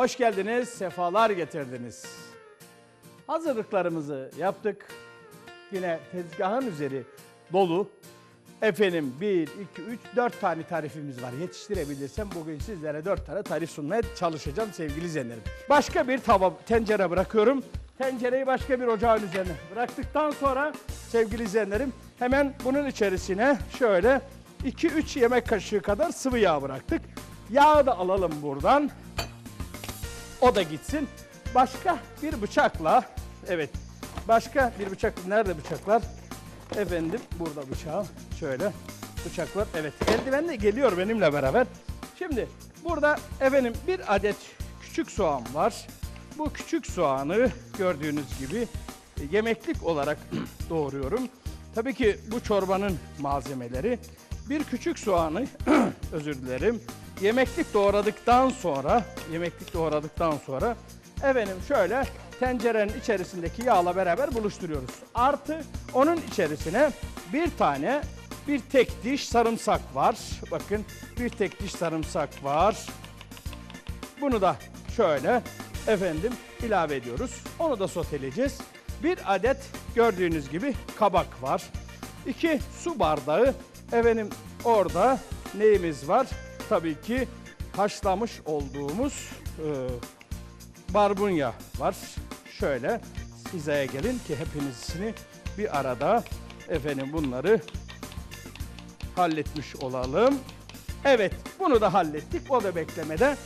Hoş geldiniz, sefalar getirdiniz. Hazırlıklarımızı yaptık. Yine tezgahın üzeri dolu. Efendim 1, 2, 3, 4 tane tarifimiz var. Yetiştirebilirsem bugün sizlere 4 tane tarif sunmaya çalışacağım sevgili izleyenlerim. Başka bir tava, tencere bırakıyorum. Tencereyi başka bir ocağın üzerine bıraktıktan sonra sevgili izleyenlerim hemen bunun içerisine şöyle 2-3 yemek kaşığı kadar sıvı yağ bıraktık. Yağı da alalım buradan. O da gitsin. Başka bir bıçakla, evet başka bir bıçak, nerede bıçaklar? Efendim burada bıçağım, şöyle bıçak var. Evet eldiven de geliyor benimle beraber. Şimdi burada efendim bir adet küçük soğan var. Bu küçük soğanı gördüğünüz gibi e, yemeklik olarak doğruyorum. Tabii ki bu çorbanın malzemeleri bir küçük soğanı özür dilerim. Yemeklik doğradıktan sonra yemeklik doğradıktan sonra efendim şöyle tencerenin içerisindeki yağla beraber buluşturuyoruz. Artı onun içerisine bir tane bir tek diş sarımsak var. Bakın bir tek diş sarımsak var. Bunu da şöyle efendim ilave ediyoruz. Onu da soteleyeceğiz. Bir adet gördüğünüz gibi kabak var. İki su bardağı efendim orada neyimiz var? Tabii ki haşlamış olduğumuz e, barbunya var. Şöyle hizaya gelin ki hepinizini bir arada efendim bunları halletmiş olalım. Evet, bunu da hallettik. O da beklemede.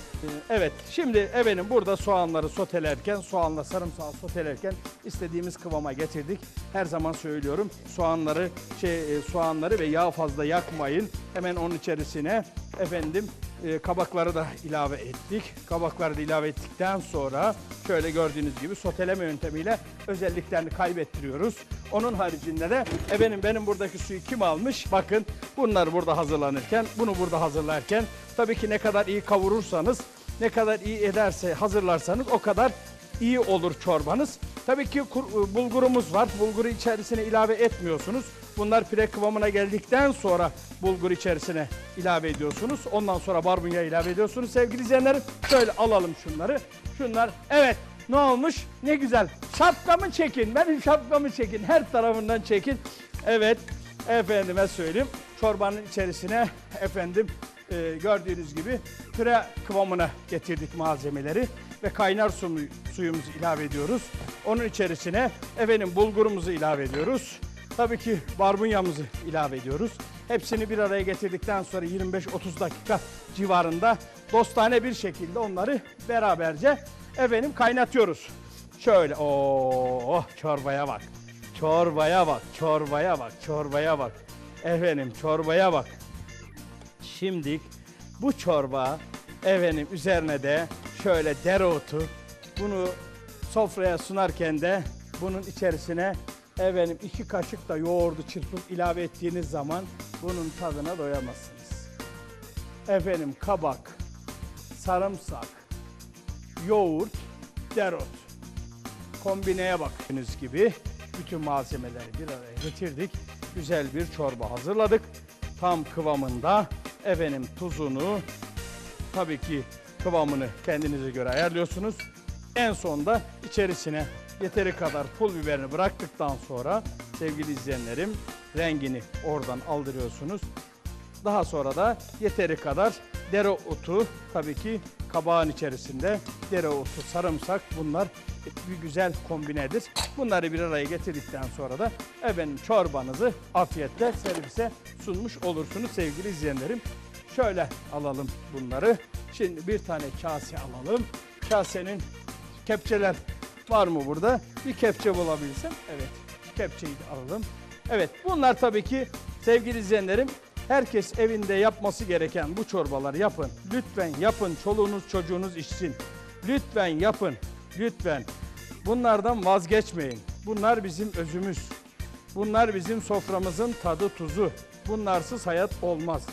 Evet, şimdi efendim burada soğanları sotelerken, soğanla sarımsağı sotelerken istediğimiz kıvama getirdik. Her zaman söylüyorum. Soğanları şey e, soğanları ve yağ fazla yakmayın. Hemen onun içerisine efendim e, kabakları da ilave ettik. Kabakları da ilave ettikten sonra şöyle gördüğünüz gibi soteleme yöntemiyle özelliklerini kaybettiriyoruz. Onun haricinde de efendim benim buradaki suyu kim almış? Bakın bunlar burada hazırlanırken, bunu burada hazırlarken tabii ki ne kadar iyi kavurursanız, ne kadar iyi ederse hazırlarsanız o kadar iyi olur çorbanız. Tabii ki kur- bulgurumuz var. Bulguru içerisine ilave etmiyorsunuz. Bunlar pire kıvamına geldikten sonra bulgur içerisine ilave ediyorsunuz. Ondan sonra barbunya ilave ediyorsunuz sevgili izleyenlerim. Şöyle alalım şunları. Şunlar evet ne olmuş? Ne güzel. Şapkamı çekin. Benim şapkamı çekin. Her tarafından çekin. Evet. Efendime söyleyeyim. Çorbanın içerisine efendim e, gördüğünüz gibi püre kıvamına getirdik malzemeleri ve kaynar su, suyumuzu ilave ediyoruz. Onun içerisine efendim bulgurumuzu ilave ediyoruz. Tabii ki barbunyamızı ilave ediyoruz. Hepsini bir araya getirdikten sonra 25-30 dakika civarında dostane bir şekilde onları beraberce efendim kaynatıyoruz. Şöyle oh çorbaya bak. Çorbaya bak, çorbaya bak, çorbaya bak. Efendim çorbaya bak. Şimdi bu çorba efendim üzerine de şöyle dereotu bunu sofraya sunarken de bunun içerisine efendim iki kaşık da yoğurdu çırpıp ilave ettiğiniz zaman bunun tadına doyamazsınız. Efendim kabak, sarımsak, yoğurt, dereot. Kombineye baktığınız gibi bütün malzemeleri bir araya getirdik. Güzel bir çorba hazırladık. Tam kıvamında efendim tuzunu tabii ki kıvamını kendinize göre ayarlıyorsunuz. En sonda içerisine yeteri kadar pul biberini bıraktıktan sonra sevgili izleyenlerim rengini oradan aldırıyorsunuz. Daha sonra da yeteri kadar dereotu tabii ki kabağın içerisinde dereotu, sarımsak bunlar bir güzel kombinedir. Bunları bir araya getirdikten sonra da efendim çorbanızı afiyetle servise sunmuş olursunuz sevgili izleyenlerim. Şöyle alalım bunları. Şimdi bir tane kase alalım. Kasenin kepçeler var mı burada? Bir kepçe bulabilsem. Evet. Kepçeyi de alalım. Evet. Bunlar tabii ki sevgili izleyenlerim herkes evinde yapması gereken bu çorbaları yapın. Lütfen yapın. Çoluğunuz çocuğunuz içsin. Lütfen yapın. Lütfen. Bunlardan vazgeçmeyin. Bunlar bizim özümüz. Bunlar bizim soframızın tadı tuzu. Bunlarsız hayat olmaz.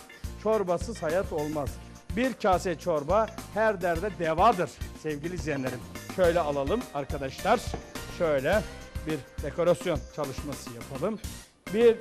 Çorbasız hayat olmaz. Bir kase çorba her derde devadır sevgili izleyenlerim. Şöyle alalım arkadaşlar. Şöyle bir dekorasyon çalışması yapalım. Bir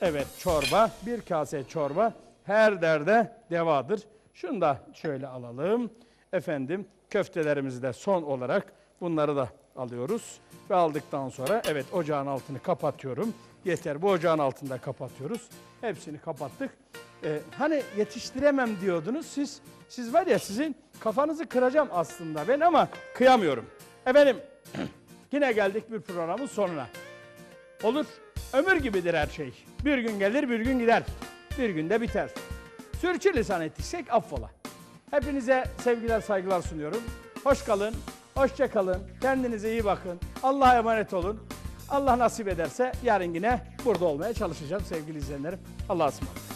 evet çorba, bir kase çorba her derde devadır. Şunu da şöyle alalım. Efendim köftelerimizi de son olarak bunları da alıyoruz. Ve aldıktan sonra evet ocağın altını kapatıyorum. Yeter bu ocağın altında kapatıyoruz. Hepsini kapattık. Ee, hani yetiştiremem diyordunuz siz. Siz var ya sizin kafanızı kıracağım aslında ben ama kıyamıyorum. Efendim yine geldik bir programın sonuna. Olur. Ömür gibidir her şey. Bir gün gelir bir gün gider. Bir günde biter. Sürçülisan ettiysek affola. Hepinize sevgiler saygılar sunuyorum. Hoş kalın, hoşça kalın. Kendinize iyi bakın. Allah'a emanet olun. Allah nasip ederse yarın yine burada olmaya çalışacağım sevgili izleyenlerim. Allah'a ısmarladık.